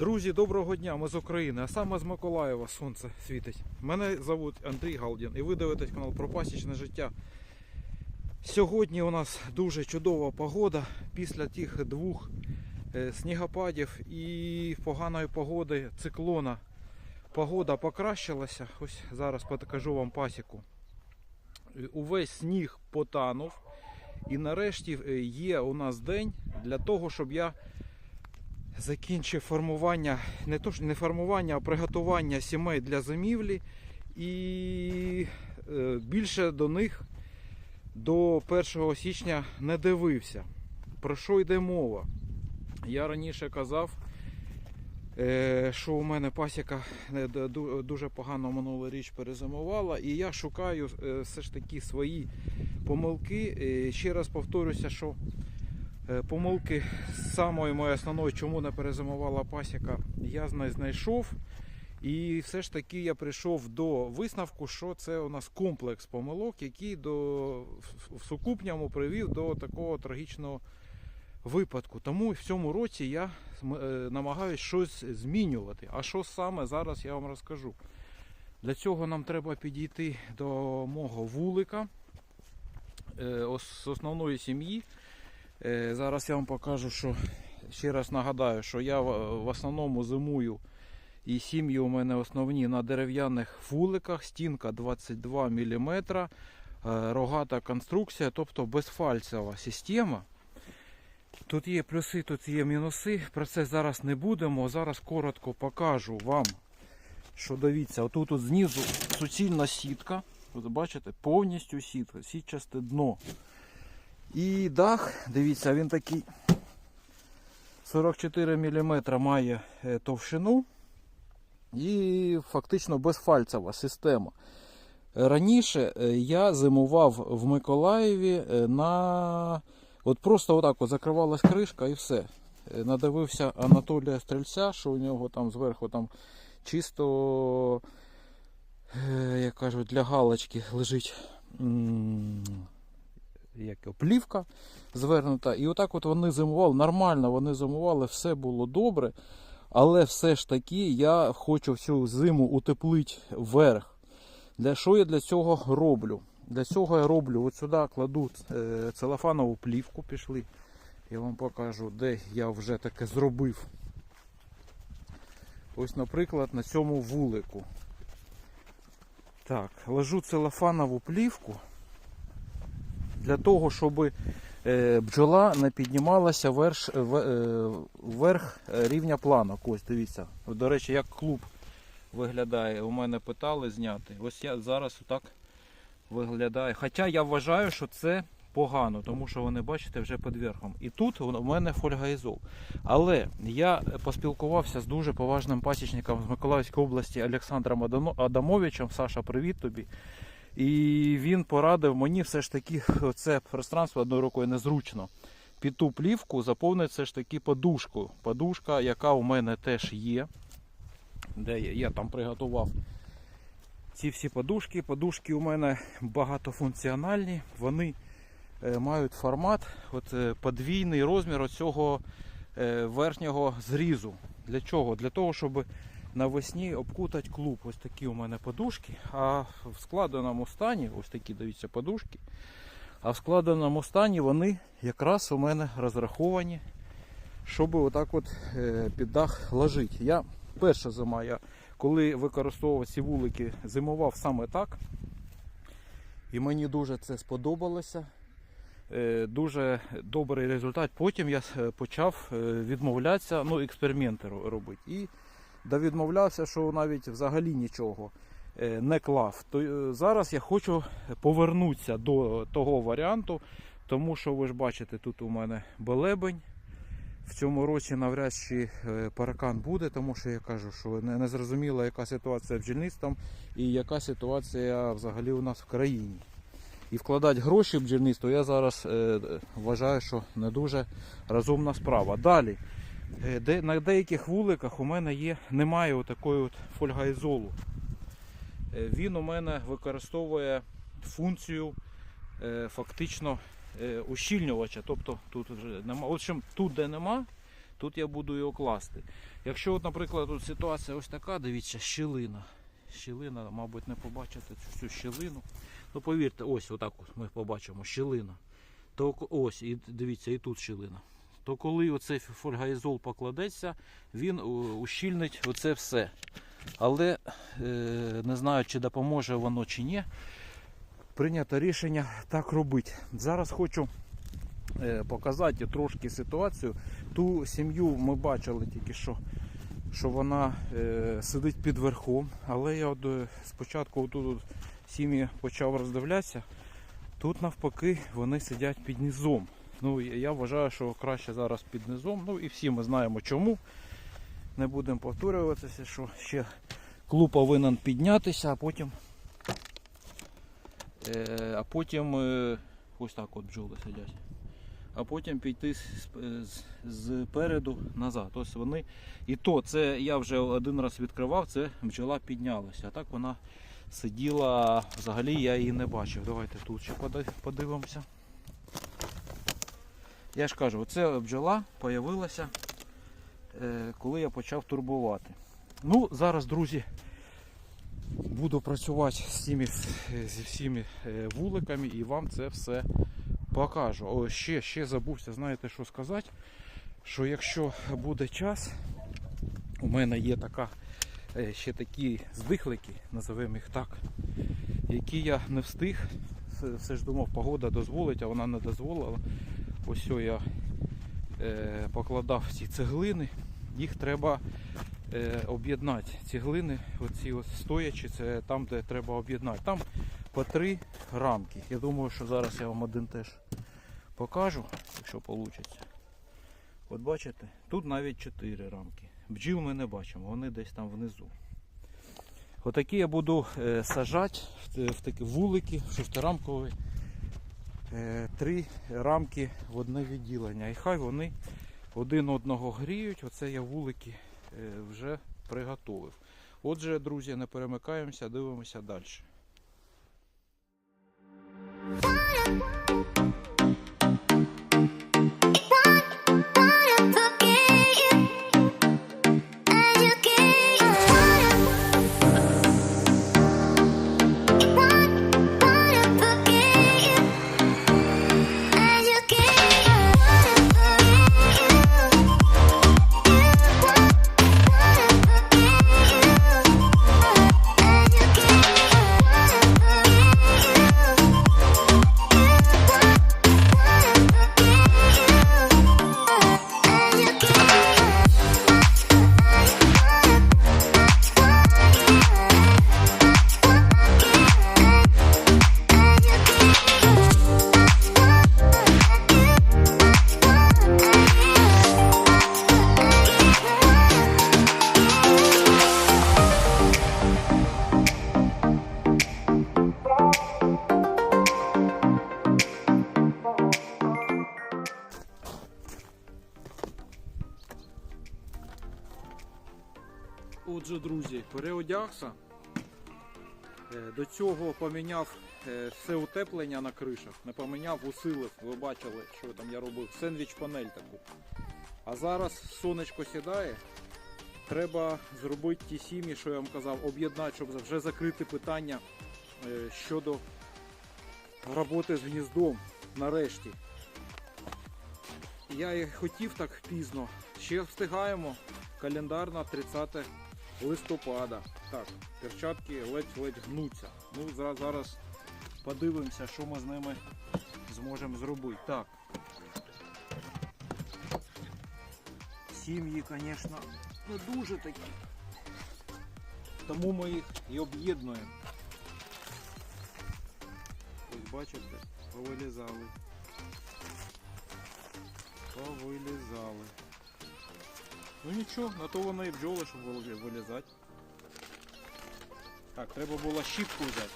Друзі, доброго дня! Ми з України, а саме з Миколаєва сонце світить. Мене звуть Андрій Галдін і ви дивитесь канал про пасічне життя. Сьогодні у нас дуже чудова погода після тих двох е, снігопадів і поганої погоди циклона. Погода покращилася. Ось зараз покажу вам пасіку. Е, Увесь сніг потанув. І нарешті е, є у нас день для того, щоб я закінчив формування, не то не формування, а приготування сімей для зимівлі. І е, більше до них до 1 січня не дивився. Про що йде мова? Я раніше казав, е, що у мене пасіка е, дуже погано минулу річ перезимувала, і я шукаю все ж таки свої помилки. Ще раз повторюся, що Помилки самої моєї основної, чому не перезимувала пасіка, я знайшов. І все ж таки я прийшов до висновку, що це у нас комплекс помилок, який до, в- сукупному привів до такого трагічного випадку. Тому в цьому році я е, намагаюся щось змінювати. А що саме зараз я вам розкажу. Для цього нам треба підійти до мого вулика е, з основної сім'ї. Е, Зараз я вам покажу, що ще раз нагадаю, що я в основному зимую і сім'ї у мене основні на дерев'яних вуликах, стінка 22 мм, рогата конструкція, тобто безфальцева система. Тут є плюси, тут є мінуси. Про це зараз не будемо. Зараз коротко покажу вам, що дивіться, отут тут знизу суцільна сітка. Бачите, повністю сітка, сітчасте дно. І дах, дивіться, він такий 44 мм має е, товщину і фактично безфальцева система. Раніше е, я зимував в Миколаєві е, на. От просто отак от закривалась кришка і все. Надивився Анатолія Стрельця, що у нього там зверху там чисто, як кажуть, для галочки лежить як плівка звернута. І отак от вони зимували, нормально вони зимували, все було добре. Але все ж таки я хочу всю зиму утеплити вверх. Для що я для цього роблю? Для цього я роблю от сюди кладу е, целофанову плівку. Пішли. Я вам покажу, де я вже таке зробив. Ось, наприклад, на цьому вулику. Так, ложу целофанову плівку для того, щоб е, бджола не піднімалася в- е, вверх рівня планок. Ось дивіться. До речі, як клуб виглядає. У мене питали зняти. Ось я зараз отак виглядає. Хоча я вважаю, що це погано, тому що вони бачите вже під верхом. І тут у мене фольгаізол. Але я поспілкувався з дуже поважним пасічником з Миколаївської області Олександром Адамовичем. Саша, привіт тобі. І він порадив мені все ж таки це пространство одною рукою незручно. Під ту плівку заповнити все ж таки подушку. Подушка, яка у мене теж є. Де я, я там приготував ці всі подушки. Подушки у мене багатофункціональні. Вони е, мають формат, от, е, подвійний розмір оцього е, верхнього зрізу. Для чого? Для того, щоб навесні обкутати клуб. Ось такі у мене подушки. А в складеному стані, ось такі дивіться подушки. А в складеному стані вони якраз у мене розраховані, щоб отак от е, під дах ложити. Я перша зима, я коли використовував ці вулики, зимував саме так. І мені дуже це сподобалося. Е, Дуже добрий результат. Потім я е, почав відмовлятися, ну, експерименти робити. І да відмовлявся, що навіть взагалі нічого е, не клав. То е, зараз я хочу повернутися до того варіанту, тому що ви ж бачите, тут у мене белебень. В цьому році навряд чи е, паракан буде, тому що я кажу, що не, не зрозуміла, яка ситуація з бджільництвом і яка ситуація взагалі у нас в країні. І вкладати гроші в бджільництво я зараз е, вважаю, що не дуже розумна справа. Далі, де, на деяких вуликах у мене є, немає отакої от. Е, Він у мене використовує функцію е, фактично е, ущільнювача. Тобто тут вже нема. В общем, тут де нема, тут я буду його класти. Якщо, от, наприклад, тут ситуація ось така, дивіться, щілина. Щілина, мабуть, не побачите всю щілину. Ну повірте, ось отак ми побачимо щілина. То ось, і дивіться, і тут щілина. То коли оцей фольгаізол покладеться, він ущільнить оце все. Але е, не знаю, чи допоможе воно чи ні. Прийнято рішення так робити. Зараз хочу е, показати трошки ситуацію. Ту сім'ю ми бачили тільки що, що вона е, сидить під верхом, але я от, спочатку тут сім'ї почав роздивлятися. Тут навпаки вони сидять під низом. Ну, я вважаю, що краще зараз під низом. Ну і всі ми знаємо чому. Не будемо повторюватися, що ще клуб повинен піднятися, а потім, е, а потім е, ось так от бджоли сидять. А потім піти з, зпереду назад. Ось вони. І то це я вже один раз відкривав, це бджола піднялася. А так вона сиділа, взагалі я її не бачив. Давайте тут ще подивимося. Я ж кажу, оце бджола появилася, е, коли я почав турбувати. Ну, зараз, друзі, буду працювати з цими, зі всіми е, вуликами і вам це все покажу. О, ще, ще забувся, знаєте, що сказати? Що якщо буде час, у мене є така, е, ще такі здихлики, називаємо їх так, які я не встиг. Все ж думав, погода дозволить, а вона не дозволила. Ось я е, покладав ці цеглини. Їх треба е, об'єднати. Цеглини, оці стоячі, це там, де треба об'єднати. Там по три рамки. Я думаю, що зараз я вам один теж покажу, якщо вийде. От бачите, тут навіть чотири рамки. Бджіл ми не бачимо, вони десь там внизу. Отакі я буду е, сажати в такі вулики, шестирамкові. Е, три рамки в одне відділення. І хай вони один одного гріють. Оце я вулики е, вже приготовив. Отже, друзі, не перемикаємося, дивимося далі. До цього поміняв е, все утеплення на кришах, не поміняв, усилив. Ви бачили, що там я робив. Сендвіч панель таку. А зараз сонечко сідає. Треба зробити ті сім'ї, що я вам казав, об'єднати, щоб вже закрити питання е, щодо роботи з гніздом нарешті. Я і хотів так пізно. Ще встигаємо. Календарна 30 листопада. Так, перчатки ледь-ледь гнуться. Ну, за- зараз подивимося, що ми з ними зможемо зробити. Так. Сім'ї, звісно, не дуже такі. Тому ми їх і об'єднуємо. Ось бачите, повилізали. Повилізали. Ну нічого, на то воно і бджоли, щоб вилізати. Так, треба було щіпку взяти.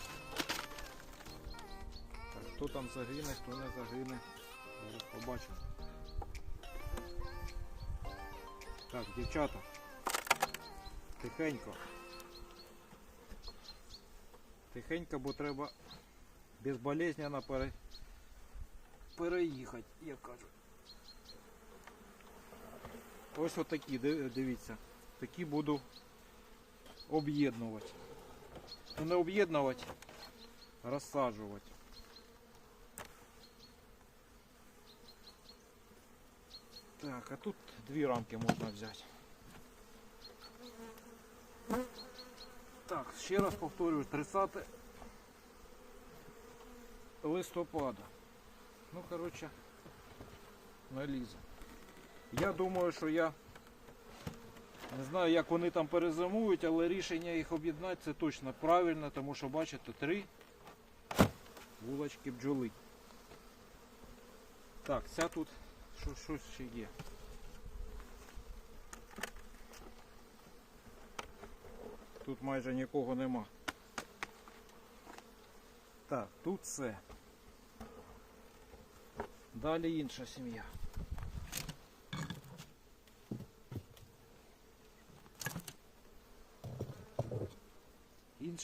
Так, хто там загине, хто не загине. Зараз побачимо. Так, дівчата. Тихенько. Тихенько, бо треба безболезненно пере... переїхати, як кажуть. Ось отакі, ди- дивіться. Такі буду об'єднувати. Ну не об'єднувати, розсаджувати. Так, а тут дві рамки можна взяти. Так, ще раз повторюю, 30 листопада. Ну, коротше, налізе. Я думаю, що я не знаю, як вони там перезимують, але рішення їх об'єднати це точно правильно, тому що бачите, три вулочки бджоли. Так, ця тут що, щось ще є. Тут майже нікого нема. Так, тут все. Далі інша сім'я.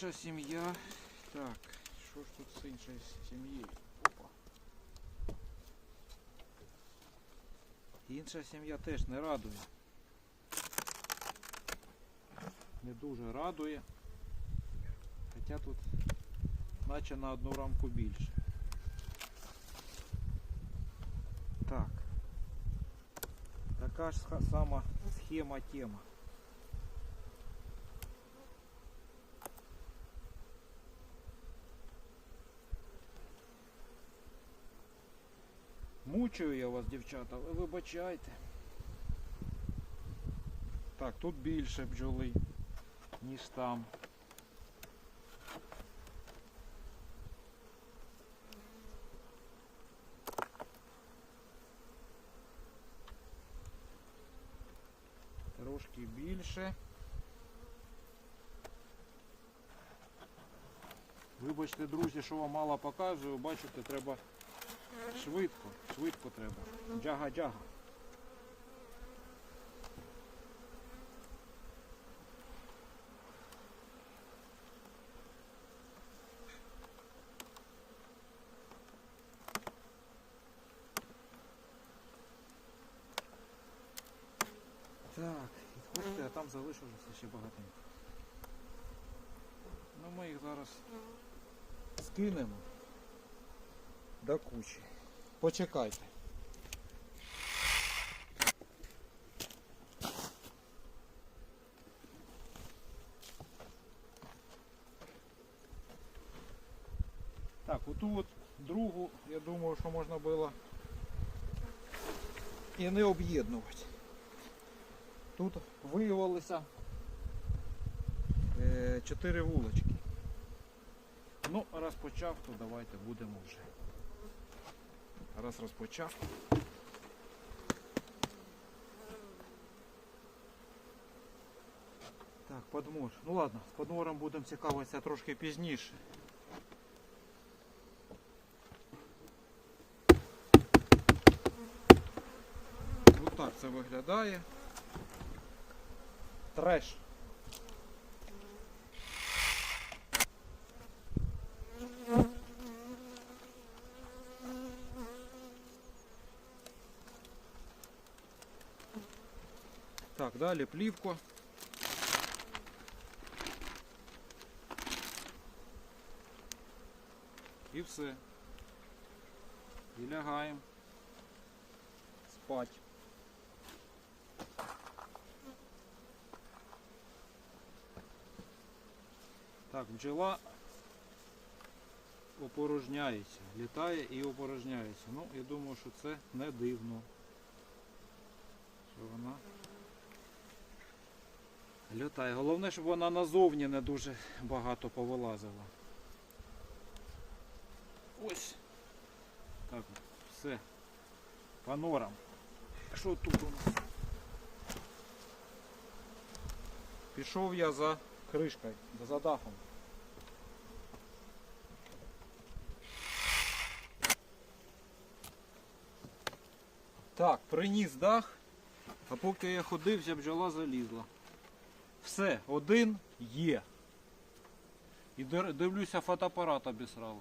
Інша сім'я. Так, що ж тут з іншою сім'єю? Опа. Інша сім'я теж не радує. Не дуже радує. Хоча тут наче на одну рамку більше. Так. Така ж сама схема тема. Мучаю я вас, дівчата, ви вибачайте. Так, тут більше бджоли, ніж там. Трошки більше. Вибачте, друзі, що вам мало показую, бачите, треба швидко, швидко треба. Джага-джага. Так, відходьте, а там залишилося ще багатенько. Ну ми їх зараз скинемо до кучі. Почекайте. Так, оту от другу, я думаю, що можна було і не об'єднувати. Тут виявилося е, чотири вулочки. Ну, раз почав, то давайте будемо вже. Раз розпочав. Так, подмор. Ну ладно, з подмором будемо цікавитися трошки пізніше. Ось так це виглядає. Треш. Далі плівку. І все. І лягаємо спать. Так, бджола опорожняється, літає і опорожняється. Ну, я думаю, що це не дивно. Що вона літає. Головне, щоб вона назовні не дуже багато повилазила. Ось. Так, все. По норам. Що тут у нас? Пішов я за кришкою, за дахом. Так, приніс дах, а поки я ходив, ця бджола залізла. Все, один є. І дивлюся, фотоапарат обісрали.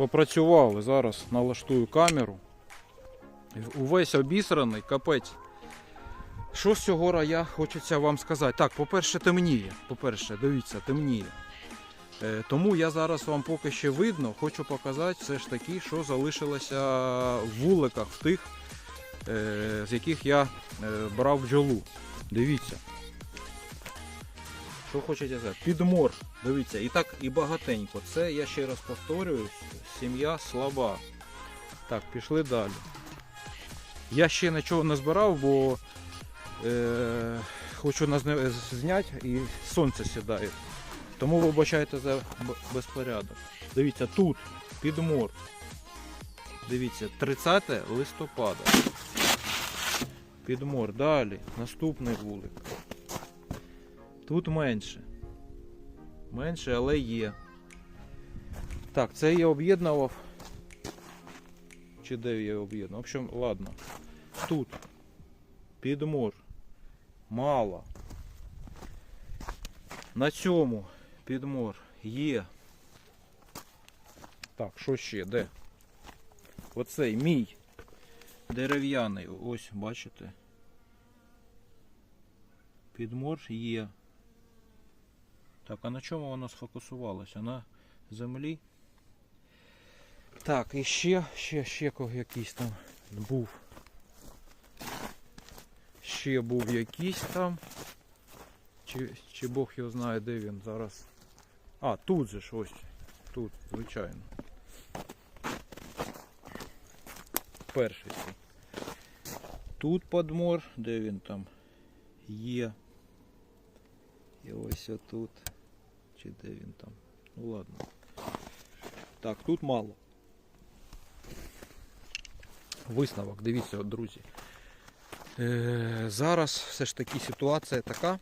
Попрацювали. Зараз налаштую камеру. Увесь обісраний, капець. Що з цього рая хочеться вам сказати? Так, по-перше, темніє. По-перше, дивіться, темніє. Е, Тому я зараз вам поки ще видно, хочу показати все ж таки, що залишилося в вуликах в тих, е, з яких я е, брав бджолу. Дивіться. Що хочете сказати? Підмор. Дивіться, і так і багатенько. Це я ще раз повторюю, сім'я слаба. Так, пішли далі. Я ще нічого не збирав, бо е, хочу назне- зняти і сонце сідає. Тому вибачайте за безпорядок. Дивіться, тут підмор. Дивіться, 30 листопада. Підмор. Далі. Наступний вулик. Тут менше. Менше, але є. Так, це я об'єднував. Чи де я об'єднував? В общем, ладно. Тут. Підмор. Мало. На цьому підмор є. Так, що ще? Де? Оцей мій дерев'яний. Ось, бачите. Підмор є. Так, а на чому воно сфокусувалося? На землі? Так, і ще, ще, ще якийсь там був. Ще був якийсь там. Чи, чи Бог його знає, де він зараз. А, тут же ж ось. Тут, звичайно. Перший. Тут подмор, де він там є. І ось отут. Чи де він там? Ну ладно. Так, тут мало. Висновок, дивіться, друзі. Е, зараз все ж таки ситуація така,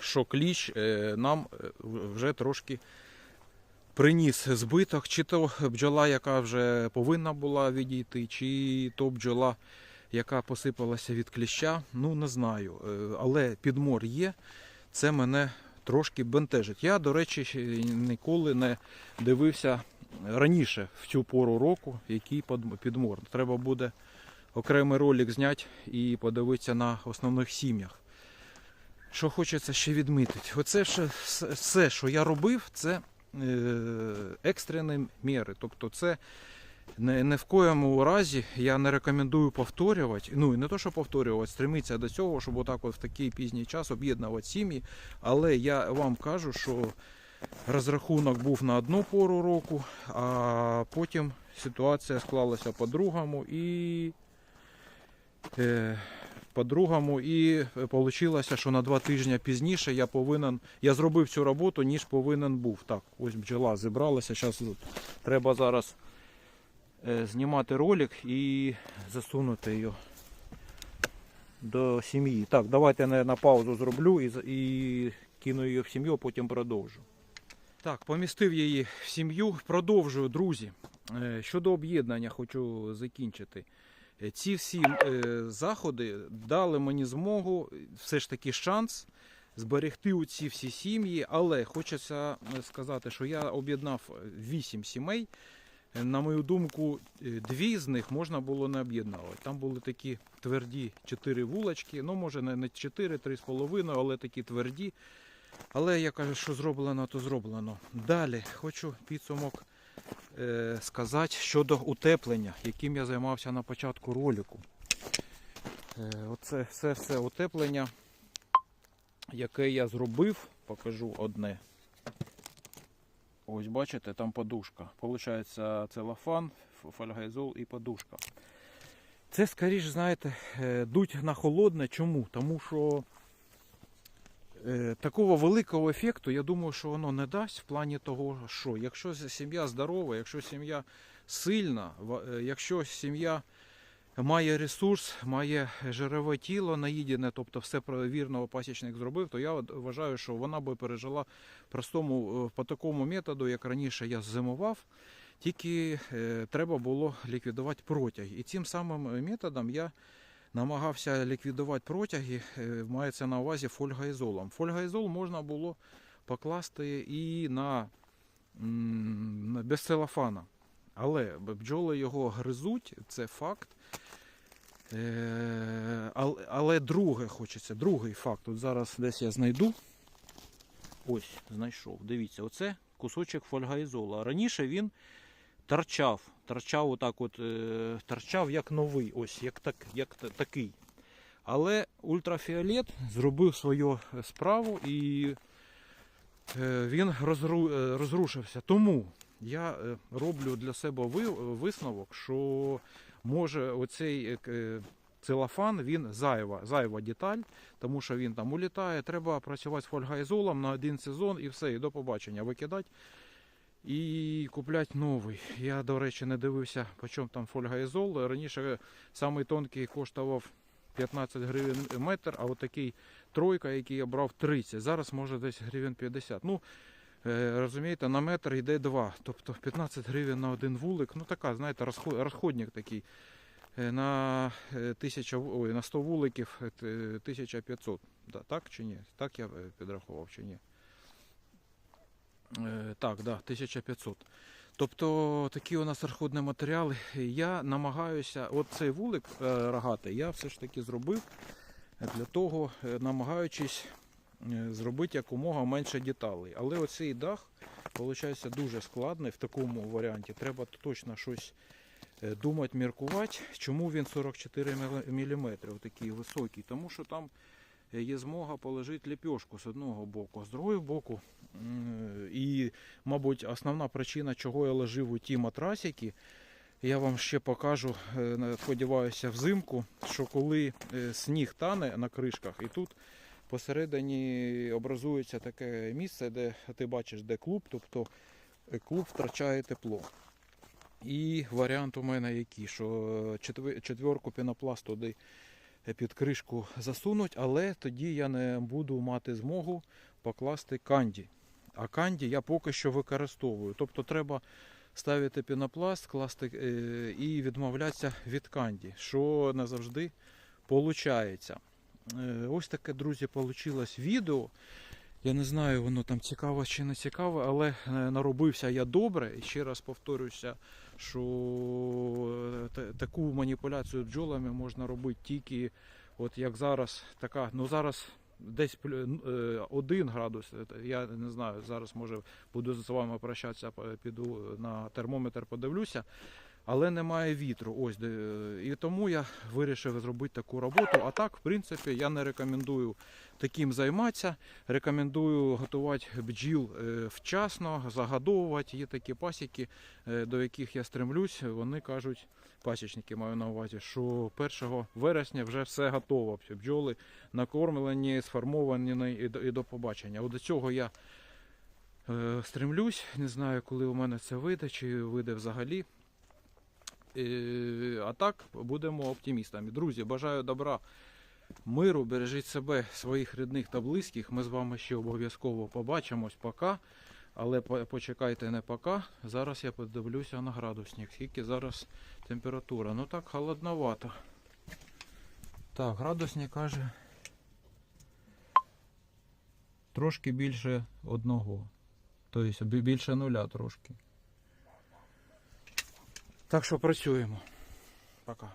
що кліч е, нам е, вже трошки приніс збиток, чи то бджола, яка вже повинна була відійти, чи то бджола, яка посипалася від кліща. Ну не знаю. Е, Але підмор є. Це мене трошки бентежить. Я, до речі, ніколи не дивився раніше в цю пору року, який підмор. Треба буде окремий ролик зняти і подивитися на основних сім'ях. Що хочеться ще відмітити. Оце все, що я робив, це е, екстрені міри. Тобто це не в коєму разі я не рекомендую повторювати. Ну і не то, що повторювати, стремитися до цього, щоб отак от в такий пізній час об'єднувати сім'ї. Але я вам кажу, що розрахунок був на одну пору року, а потім ситуація склалася по-другому і. Е, по-другому, і вийшло, що на два тижні пізніше я повинен. Я зробив цю роботу, ніж повинен був. Так, ось бджола зібралася. Зараз треба зараз знімати ролик і засунути його до сім'ї. Так, давайте я на паузу зроблю і, і кину її в сім'ю, а потім продовжу. Так, помістив її в сім'ю. Продовжую, друзі. Е, Щодо об'єднання, хочу закінчити. Е, Ці всі е, заходи дали мені змогу, е, все ж таки шанс зберегти ці всі сім'ї, але хочеться е, сказати, що я об'єднав е, вісім сімей. На мою думку, е, дві з них можна було не об'єднувати. Там були такі тверді чотири вулочки, ну може не не чотири, три з половиною, але такі тверді. Але я кажу, що зроблено, то зроблено. Далі хочу підсумок е, сказати щодо утеплення, яким я займався на початку ролику. Е, оце все, все утеплення, яке я зробив, покажу одне. Ось бачите, там подушка. Получається целофан, фольгайзол і подушка. Це скоріш, знаєте, е, дуть на холодне. Чому? Тому що е, такого великого ефекту, я думаю, що воно не дасть в плані того, що якщо сім'я здорова, якщо сім'я сильна, е, якщо сім'я має ресурс, має жирове тіло наїдене, тобто все вірно пасічник зробив, то я вважаю, що вона би пережила простому е, по такому методу, як раніше я зимував. Тільки е, треба було ліквідувати протяги. І цим самим методом я намагався ліквідувати протяги, е, мається на увазі фольгаізолом. Фольгаізол можна було покласти і на без целофана. Але бджоли його гризуть, це факт. Е, але, друге хочеться, другий факт. От зараз десь я знайду. Ось, знайшов. Дивіться, оце кусочок фольгаізола. Раніше він торчав. Торчав отак от, е, торчав як новий, ось, як, так, як такий. Але ультрафіолет зробив свою справу і е, він розру, розрушився. Тому я роблю для себе висновок, що може оцей е, е, целофан він зайва, зайва деталь, тому що він там улітає. Треба працювати з фольгаізолом на один сезон і все, і до побачення. Викидати і купляти новий. Я, до речі, не дивився, по чому там фольгаізол. Раніше самий тонкий коштував 15 гривень метр, а от такий тройка, який я брав 30. Зараз може десь гривень 50. Ну, розумієте, на метр йде 2. Тобто 15 гривень на один вулик. Ну така, знаєте, розходник такий. Е, На, е, тисяча, ву- ой, на 100 вуликів е, 1500. Да, так чи ні? Так я е, підрахував чи ні? Е, Так, да, 1500. Тобто такі у нас розходні матеріали. Я намагаюся, от цей вулик е, рогатий, я все ж таки зробив для того, е, намагаючись е, зробити якомога менше деталей. Але оцей дах, виходить, дуже складний в такому варіанті. Треба точно щось е, думати, міркувати. Чому він 44 мм, такий високий? Тому що там е, є змога положити ліпьошку з одного боку, з другого боку. І, мабуть, основна причина, чого я ложив у ті матрасики, я вам ще покажу, е, сподіваюся, взимку, що коли е, сніг тане на кришках, і тут посередині образується таке місце, де ти бачиш, де клуб, тобто е, клуб втрачає тепло. І варіант у мене який, що четверку пінопласт туди під кришку засунуть, але тоді я не буду мати змогу покласти канді. А канді я поки що використовую. Тобто треба ставити пінопласт, класти е, і відмовлятися від канді, що не завжди виходить. Ось таке, друзі, вийшло відео. Я не знаю, воно там цікаво чи не цікаво, але е, наробився я добре. І ще раз повторюся, що е, таку маніпуляцію бджолами можна робити тільки, от як зараз, така, ну зараз десь плю- е, один градус. е, Я не знаю, зараз може буду з вами прощатися, піду на термометр, подивлюся. Але немає вітру. Ось де. І тому я вирішив зробити таку роботу. А так, в принципі, я не рекомендую таким займатися. Рекомендую готувати бджіл е, вчасно, загодовувати. Є такі пасіки, е, до яких я стремлюсь. Вони кажуть, пасічники маю на увазі, що 1 вересня вже все готово. Бджоли накормлені, сформовані і до, побачення. От до цього я е, стремлюсь. Не знаю, коли у мене це вийде, чи вийде взагалі. А так будемо оптимістами. Друзі, бажаю добра, миру, бережіть себе, своїх рідних та близьких. Ми з вами ще обов'язково побачимось. Пока. Але почекайте не пока. Зараз я подивлюся на градусник. Скільки зараз температура? Ну так, холодновато. Так, градусник каже. Трошки більше одного. Тобто більше нуля трошки. Так що працюємо. Пока.